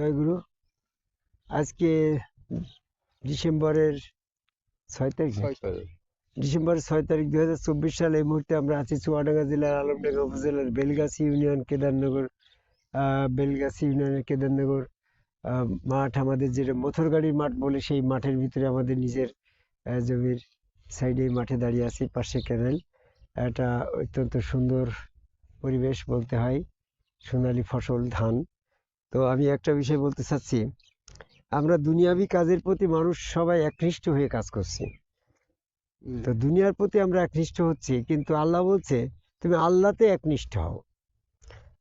জয়গুরু আজকে ডিসেম্বরের ছয় তারিখ। ডিসেম্বরের ছয় তারিখ দুই হাজার চব্বিশ সালে এই মুহূর্তে আমরা আছি চুয়াডাঙ্গা জেলার আলমডাঙ্গা উপজেলার বেলগাছি ইউনিয়ন কেদারনগর আহ, বেলগাছি ইউনিয়নের কেদারনগর মাঠ আমাদের যেটা মোথরগাড়ির মাঠ বলে সেই মাঠের ভিতরে আমাদের নিজের জমির সাইডে মাঠে দাঁড়িয়ে আছি পাশে ক্যানেল। একটা অত্যন্ত সুন্দর পরিবেশ বলতে হয় সোনালী ফসল ধান। তো আমি একটা বিষয় বলতে চাচ্ছি। আমরা দুনিয়াবি কাজের প্রতি মানুষ সবাই একনিষ্ঠ হয়ে কাজ করছি। তো দুনিয়ার প্রতি আমরা একনিষ্ঠ হচ্ছি কিন্তু আল্লাহ বলছে তুমি আল্লাহতে একনিষ্ঠ হও।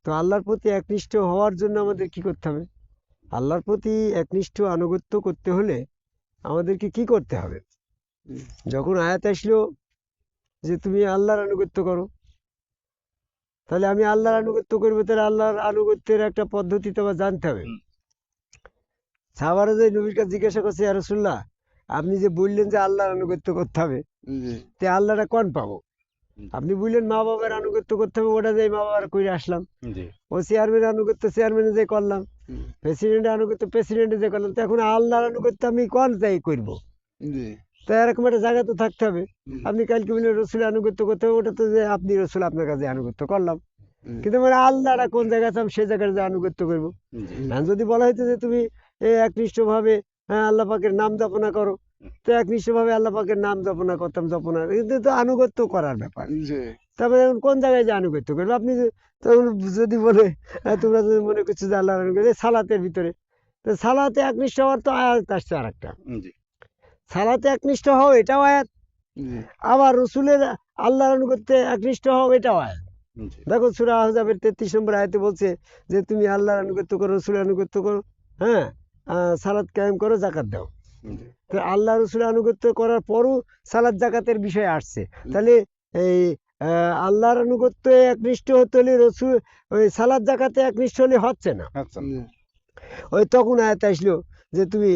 তো আল্লাহর প্রতি একনিষ্ঠ হওয়ার জন্য আমাদের কি করতে হবে? আল্লাহর প্রতি একনিষ্ঠ আনুগত্য করতে হলে আমাদেরকে কি করতে হবে? যখন আয়াত আসলো যে তুমি আল্লাহর আনুগত্য করো তাহলে আমি আল্লাহর আনুগত্য করব তাহলে আল্লাহর আনুগত্যের একটা পদ্ধতি তো আমার জানতে হবে। হুম। সাহাবারা যে নবীর কাছে জিজ্ঞাসা করছে ইয়া রাসূলুল্লাহ আপনি যে বললেন যে আল্লাহর আনুগত্য করতে হবে তে আল্লাহটা কোন পাবো? আপনি বললেন মা বাবার আনুগত্য করতে হবে ওটা যে মা বাবার করে আসলাম। ও চেয়ারম্যানের আনুগত্য চেয়ারম্যানে যে করলাম হুম। প্রেসিডেন্টের আনুগত্য প্রেসিডেন্টে যে করলাম তো এখন আল্লাহর আনুগত্য আমি কোন যাই করব। তো এরকম একটা জায়গা তো থাকতে হবে। আপনি কালকে বললেন রসুলের আনুগত্য করতে হবে ওটা তো যে আপনি রসুল আপনার কাছে আনুগত্য করলাম। কিন্তু মানে আল্লাহটা কোন জায়গায় আছে আমি সেই জায়গায় যে আনুগত্য করব। জি। যদি বলা হইতো যে তুমি একনিষ্ঠ ভাবে হ্যাঁ আল্লাহ পাকের নাম জপনা করো তো একনিষ্ঠ ভাবে আল্লাহ পাকের নাম জপনা করতাম জপনা কিন্তু তো আনুগত্য করার ব্যাপার। তারপরে এখন কোন জায়গায় যে আনুগত্য করবে? আপনি তখন যদি বলে তোমরা যদি মনে করছ যে আল্লাহর আনুগত্য সালাতের ভিতরে। তো সালাতে একনিষ্ঠ হওয়ার তো আয়াত আসছে আর একটা। সালাতে একনিষ্ঠ হও এটাও আয়াত। আবার রসুলের আল্লাহর আনুগত্যে একনিষ্ঠ হও এটাও আয়াত। দেখো সুরা আহজাবের তেত্রিশ নম্বর আয়াতে বলছে যে তুমি আল্লাহর আনুগত্য করো রসুলের আনুগত্য করো হ্যাঁ? সালাত কায়েম করো জাকাত দাও। তো আল্লাহ রসুলের আনুগত্য করার পরও সালাদ জাকাতের বিষয় আসছে। তাহলে এই আহ, আল্লাহর আনুগত্য একনিষ্ঠ হতে হলে রসুল ওই সালাদ জাকাতে একনিষ্ঠ হলে হচ্ছে না। ওই তখন আয়াত আসলো যে তুমি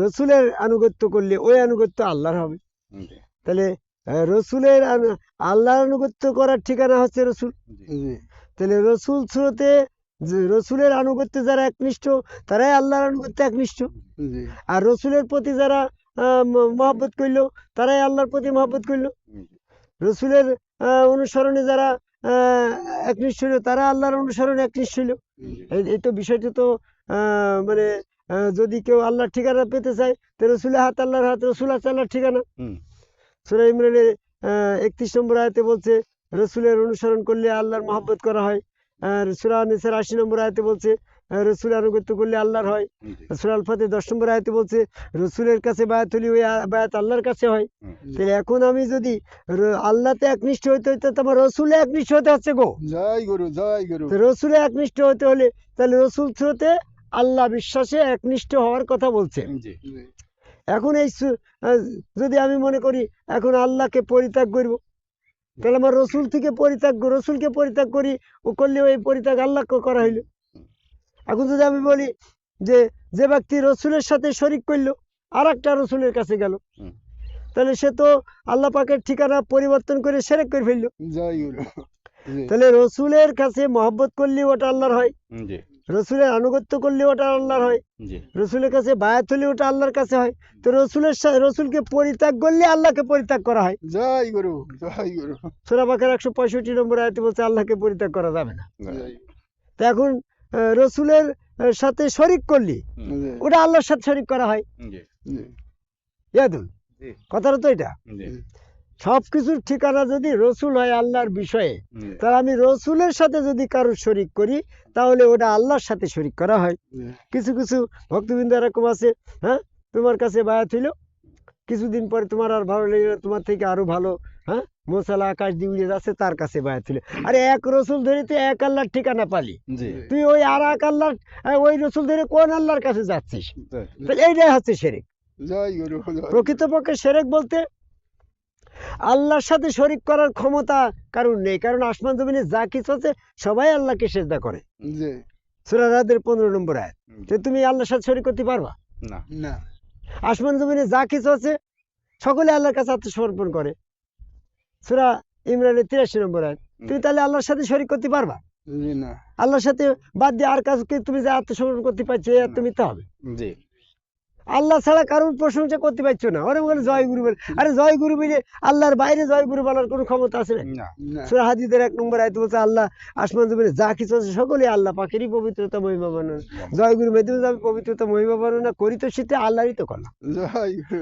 রসুলের আনুগত্য করলে ওই আনুগত্য আল্লাহর হবে। তাহলে রসুলের আল্লাহর আনুগত্য করার ঠিকানা হচ্ছে রসুল। তাহলে রসুল স্রোতে রসুলের আনুগত্যে যারা একনিষ্ঠ তারাই আল্লাহর আনুগত্যে একনিষ্ঠ। আর রসুলের প্রতি যারা মহব্বত করল তারাই আল্লাহর প্রতি মহব্বত করল। রসুলের অনুসরণে যারা আহ, একনিষ্ঠ হলো তারা আল্লাহর অনুসরণে একনিষ্ঠ জি। এই তো বিষয়টা তো মানে যদি কেউ আল্লাহর ঠিকানা পেতে চায় তো রসুলের হাত আল্লাহর হাত রসুল আছে আল্লাহর ঠিকানা। সুরা ইমরানের একত্রিশ নম্বর আয়তে বলছে রসুলের অনুসরণ করলে আল্লাহর মহব্বত করা হয়। আর সুরা নিসার আশি নম্বর আয়তে বলছে আহ, রসুলের আনুগত্য করলে আল্লাহর হয়। জি। সুরা আল ফাতে দশ নম্বর আয়তে বলছে রসুলের কাছে বায়াত হলে ওই বায়াত আল্লাহর কাছে হয়। তাহলে এখন আমি যদি আল্লাহতে একনিষ্ঠ হইতে হইতে তো আমার রসুলে একনিষ্ঠ হতে হচ্ছে গো। জয় গুরু জয় গুরু। রসুলে একনিষ্ঠ হতে হলে তাহলে রসুল থ্রোতে আল্লাহ বিশ্বাসে একনিষ্ঠ হওয়ার কথা বলছে। এখন এই যদি আমি মনে করি এখন আল্লাহকে পরিত্যাগ করব। তাহলে আমার রসুল থেকে পরিত্যাগ রসুলকে পরিত্যাগ করি ও করলে ওই পরিত্যাগ আল্লাহকে করা হইল। এখন যদি আমি বলি যে যে ব্যক্তি রসুলের সাথে শরিক করল আর একটা রসুলের কাছে গেল তাহলে সে তো আল্লাহ পাকের ঠিকানা পরিবর্তন করে সেরেক করে ফেলল। তাহলে রসুলের কাছে মহব্বত করলে ওটা আল্লাহর হয়। রসুলের আনুগত্য করলে ওটা আল্লাহর হয়। রসুলের কাছে বায়াত হলে ওটা আল্লাহর কাছে হয়। তো রসুলের রসুলকে পরিত্যাগ করলে আল্লাহকে পরিত্যাগ করা হয়। জয় গুরু জয় গুরু। সোরা বাকের একশো পঁয়ষট্টি নম্বর আয়তে বলছে আল্লাহকে পরিত্যাগ করা যাবে না। তো এখন রসুলের সাথে শরিক করলি ওটা আল্লাহর সাথে শরিক করা হয়। জি। জি। ইয়াদুল জি। কথাটা তো এটা। জি। সব কিছুর ঠিকানা যদি রসুল হয় আল্লাহর বিষয়ে তাহলে আমি রসুলের সাথে যদি কারোর শরিক করি তাহলে ওটা আল্লাহর সাথে শরিক করা হয়। কিছু কিছু ভক্তবৃন্দ এরকম আছে হ্যাঁ? তোমার কাছে বায়াত হইল? কিছুদিন পরে তোমার আর ভালো লেগে তোমার থেকে আরও ভালো হ্যাঁ? মোসালা আকাশ দিয়ে উড়ে যাচ্ছে তার কাছে বায়াত হইল। আরে এক রসুল ধরে তুই এক আল্লাহর ঠিকানা পালি। তুই ওই আর এক আল্লাহর আহ, ওই রসুল ধরে কোন আল্লাহর কাছে যাচ্ছিস? তাহলে এইটাই হচ্ছে সেরেক। প্রকৃতপক্ষে সেরেক বলতে আল্লাহর সাথে শরিক করার ক্ষমতা কারণ নেই কারণ আসমান জমিনে যা কিছু আছে সবাই আল্লাহকে সেজদা করে। জি। সুরা রাদের পনেরো নম্বর আয়। তুমি আল্লাহর সাথে শরিক করতে পারবা? না। না। আসমান জমিনে যা কিছু আছে সকলে আল্লাহর কাছে আত্মসমর্পণ করে। সুরা ইমরানের তিরাশি নম্বর আয় তুমি তাহলে আল্লাহর সাথে শরিক করতে পারবা? আল্লাহর সাথে বাদ দিয়ে আর কাউকে তুমি যে আত্মসমর্পণ করতে পারছ এ তুমি তো হবে। জি। আল্লাহ ছাড়া কারোর প্রশংসা করতে পারছ না। ওরা বলে জয় গুরু বলে। আরে জয় গুরু বলে আল্লাহর বাইরে জয় গুরু বলার কোনো ক্ষমতা আছে না? সুরা হাদিদের এক নম্বর আয়তে বলছে আল্লাহ আসমান জমিনে যা কিছু আছে সকলে আল্লাহ পাকেরই পবিত্রতা মহিমা বর্ণনা। জয় গুরু মেদিনী আমি পবিত্রতা মহিমা বর্ণনা করি তো সেটা আল্লাহরই তো গুরু।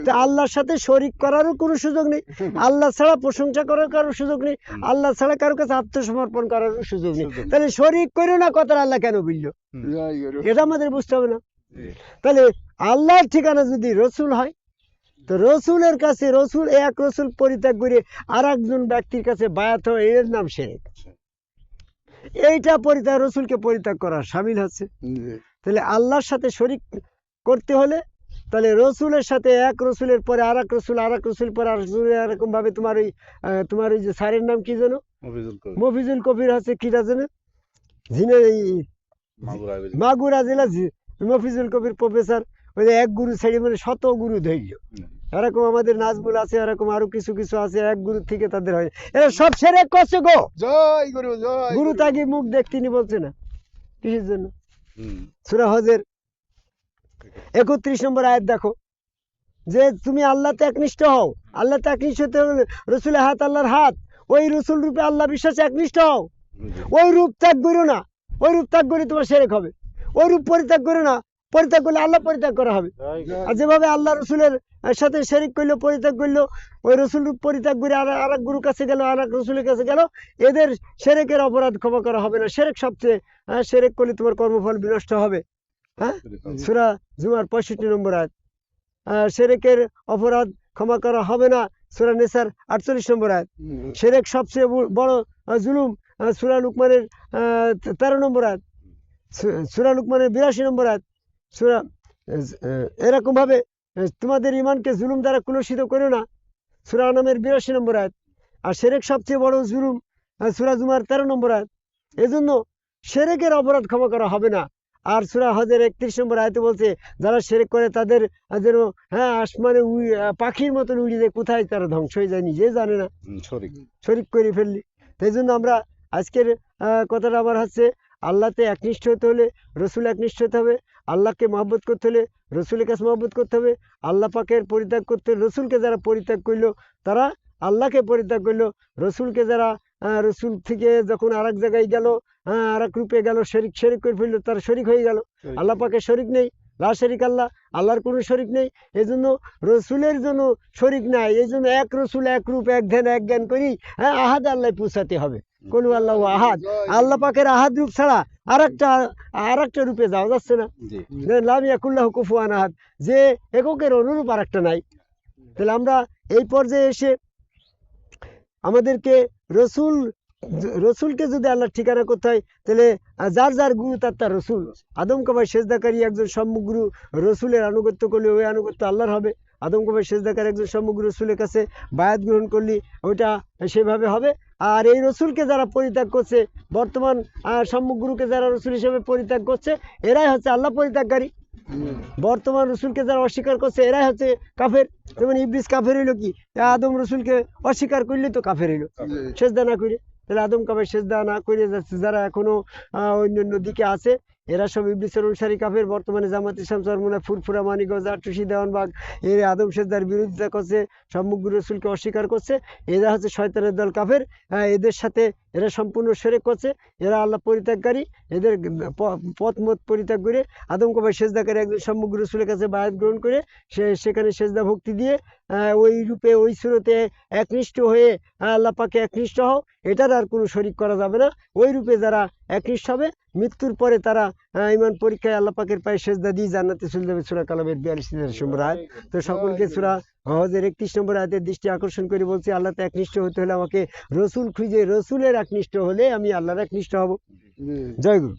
তা আল্লাহর সাথে শরিক করারও কোনো সুযোগ নেই। আল্লাহ ছাড়া প্রশংসা করার কারোর সুযোগ নেই। আল্লাহ ছাড়া কারোর কাছে আত্মসমর্পণ করারও সুযোগ নেই। তাহলে শরিক করো না কথা আল্লাহ কেন বলল? জয় এটা আমাদের বুঝতে হবে না। তাহলে আল্লাহর ঠিকানা যদি রসুল হয় তো রসুলের কাছে রসুল এক রসুল পরিত্যাগ করে আর একজন ব্যক্তির কাছে বায়াত হয় এর নাম শেরেক। এইটা পরিত্যাগ রসুলকে পরিত্যাগ করা সামিল হচ্ছে। তাহলে আল্লাহর সাথে শরিক করতে হলে তাহলে রসুলের সাথে এক রসুলের পরে আর এক রসুল আর এক রসুল পরে আর রসুল এরকম ভাবে তোমার ওই তোমার ওই যে সারের নাম কি যেন? মফিজুল কবির। হচ্ছে কিটা যেন? এই মাগুরা জেলা মফিজুল কবির প্রফেসর। ওই যে এক গুরু ছেড়ে মানে শত গুরু ধৈর্য। এরকম আমাদের নাজমুল আছে এরকম আরও কিছু কিছু আছে এক গুরু থেকে তাদের হয়। এরা সব সেরে করছে গো। জয় গুরু জয় গুরু গুরু। তাকে মুখ দেখতিনি বলছে না কিসের জন্য? সুরা হজের একত্রিশ নম্বর আয়াত দেখো। যে তুমি আল্লাহতে একনিষ্ঠ হও আল্লাহতে একনিষ্ঠ হতে হলে রসুলের হাত আল্লাহর হাত। ওই রসুল রূপে আল্লাহ বিশ্বাসে একনিষ্ঠ হও। ওই রূপ ত্যাগ করো না ওই রূপ ত্যাগ করে তোমার সেরেক হবে। ওই রূপ পরিত্যাগ করো না পরিত্যাগ করলে আল্লাহ পরিত্যাগ করা হবে। আর যেভাবে আল্লাহ রসুলের সাথে শেরিক করল পরিত্যাগ করল ওই রসুল পরিত্যাগ করে আর আর এক গুরুর কাছে গেল আর এক রসুলের কাছে গেল এদের সেরেকের অপরাধ ক্ষমা করা হবে না। সেরেক সবচেয়ে হ্যাঁ, সেরেক করলে তোমার কর্মফল বিনষ্ট হবে। হ্যাঁ? সুরা জুমার পঁয়ষট্টি নম্বর আহ, সেরেকের অপরাধ ক্ষমা করা হবে না সুরা নেসার আটচল্লিশ নম্বর আয়। সেরেক সবচেয়ে বড়- জুলুম সুরা লুকমানের আহ, তেরো নম্বর আয়াত। সু- সুরা লুকমানের বিরাশি নম্বর আয়াত। সুরা আহ, এরকম ভাবে তোমাদের ইমানকে জুলুম দ্বারা কুলসিত করো না। সুরা নামের বিরাশি নম্বর আয়াত। আর সেরেক সবচেয়ে বড় জুলুম সুরা জুমার তেরো নম্বর আয়াত। এজন্য সেরেকের অপরাধ ক্ষমা করা হবে না। আর সুরা হজের একত্রিশ নম্বর আয়তে বলছে যারা সেরেক করে তাদের যেন হ্যাঁ আসমানে উড়ি- পাখির মতন উড়িয়ে যায় কোথায় তারা ধ্বংস হয়ে যায় নিজে জানে না। শরিক। করে ফেললি। তাই জন্য আমরা আজকের কথাটা আবার হচ্ছে আল্লাহতে একনিষ্ঠ হতে হলে রসুল একনিষ্ঠ হতে হবে আল্লাহকে মহব্বত করতে হলে রসুলের কাছে মহব্বত করতে হবে আল্লাহ পাকের পরিত্যাগ করতে রসুলকে যারা পরিত্যাগ করল তারা আল্লাহকে পরিত্যাগ করল। রসুলকে যারা রসুল থেকে যখন আর জায়গায় গেল হ্যাঁ আর এক রূপে গেল শরিক শরিক করে ফেলল তার শরিক হয়ে গেল। আল্লাহ পাকের শরিক নেই লা শরিক আল্লাহ আল্লাহর কোনো শরিক নেই। এই জন্য রসুলের জন্য শরিক নাই এই জন্য এক রসুল এক রূপ এক ধ্যান এক জ্ঞান করি হ্যাঁ আহাদ আল্লাহ পৌঁছাতে হবে। কোন আল্লাহ আহাদ। আল্লাহ পাকের আহাদ রূপ ছাড়া আর একটা আর একটা রূপে যাওয়া যাচ্ছে না। জি। যে লাম ইয়াকুল্লাহ কুফুয়ান আহাদ। যে এককের অনুরূপ আর একটা নাই। তাহলে আমরা এই পর্যায়ে এসে আমাদেরকে রসুল রসুলকে যদি আল্লাহর ঠিকানা করতে হয় তাহলে যার যার গুরু তার তার রসুল। আদম কবাই সেজদাকারী একজন সম্মুগুরু রসুলের আনুগত্য করলে ওই আনুগত্য আল্লাহর হবে। আদম কবাই সেজদাকারী একজন সম্মুগুরু রসুলের কাছে বায়াত গ্রহণ করলি ওইটা সেভাবে হবে। আর এই রসুলকে যারা পরিত্যাগ করছে বর্তমান সম্মুখ সম্মুখগুরুকে যারা রসুল হিসেবে পরিত্যাগ করছে এরাই হচ্ছে আল্লাহ পরিত্যাগকারী। বর্তমান রসুলকে যারা অস্বীকার করছে এরাই হচ্ছে কাফের যেমন ইবলিস কাফের হইল কি আদম রসুলকে অস্বীকার করলে তো কাফের হইল। সেজদা না করে তাহলে আদম কাফের সেজদা না করে যাচ্ছে যারা এখনও অন্যান্য দিকে আছে এরা সব ইবলিসের অনুসারী কাফের। বর্তমানে জামাত ইসলাম চরমুনা ফুরফুরা মানিগঞ্জ আটুসি দেওয়ানবাগ এর আদম সেজদার বিরোধিতা করছে সম্মুখ রসুলকে অস্বীকার করছে। এরা হচ্ছে শয়তানের দল কাফের। হ্যাঁ, এদের সাথে এরা সম্পূর্ণ সেরেক করছে। এরা আল্লাহ পরিত্যাগকারী। এদের পথ মত পরিত্যাগ করে আদম কবাই সেজদাকারী একজন সম্মুখ রসুলের কাছে বায়াত গ্রহণ করে সে সেখানে সেজদা ভক্তি দিয়ে ওই রূপে ওই সুরতে একনিষ্ঠ হয়ে আল্লাহ পাকে একনিষ্ঠ হও। এটার আর কোনো শরিক করা যাবে না। ওই রূপে যারা একনিষ্ঠ হবে মৃত্যুর পরে তারা ইমান পরীক্ষায় আল্লাপাকের পায়ে সেজদা দিয়ে জান্নাতে চলে যাবে সুরা কালামের বিয়াল্লিশ নম্বর আয়াত তো সকলকে সুরা হজের একত্রিশ নম্বর আয়তের দৃষ্টি আকর্ষণ করে বলছি আল্লাহ তো একনিষ্ঠ হতে হলে আমাকে রসুল খুঁজে রসুলের একনিষ্ঠ হলে আমি আল্লাহর একনিষ্ঠ হব। জয় গুরু।